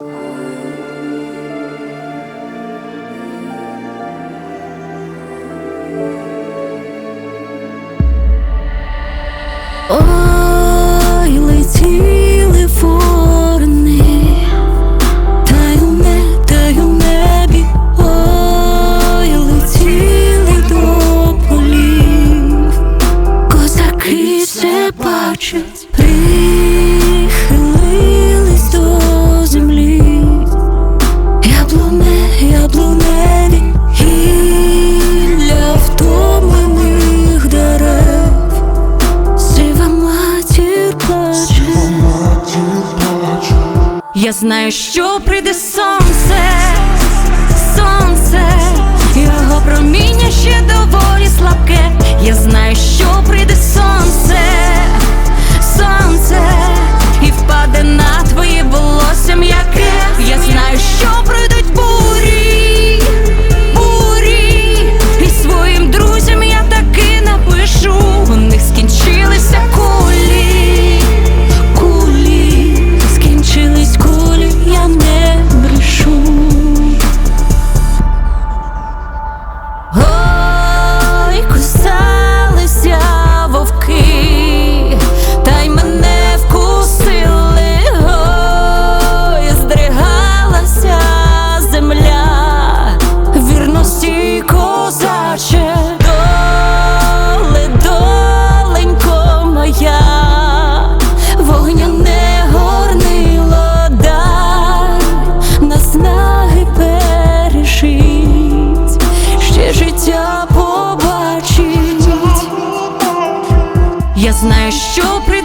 Ой, летіли та й у не, та й у небі, ой, летіли до полів, козаки все бачать, Я знаю, що прийде сонце, сонце, його проміння ще доволі слабке. Я знаю, що прийде сонце, сонце, і впаде на твоє волосся м'яке. Я знаю, що пройдуть знаю, що прийде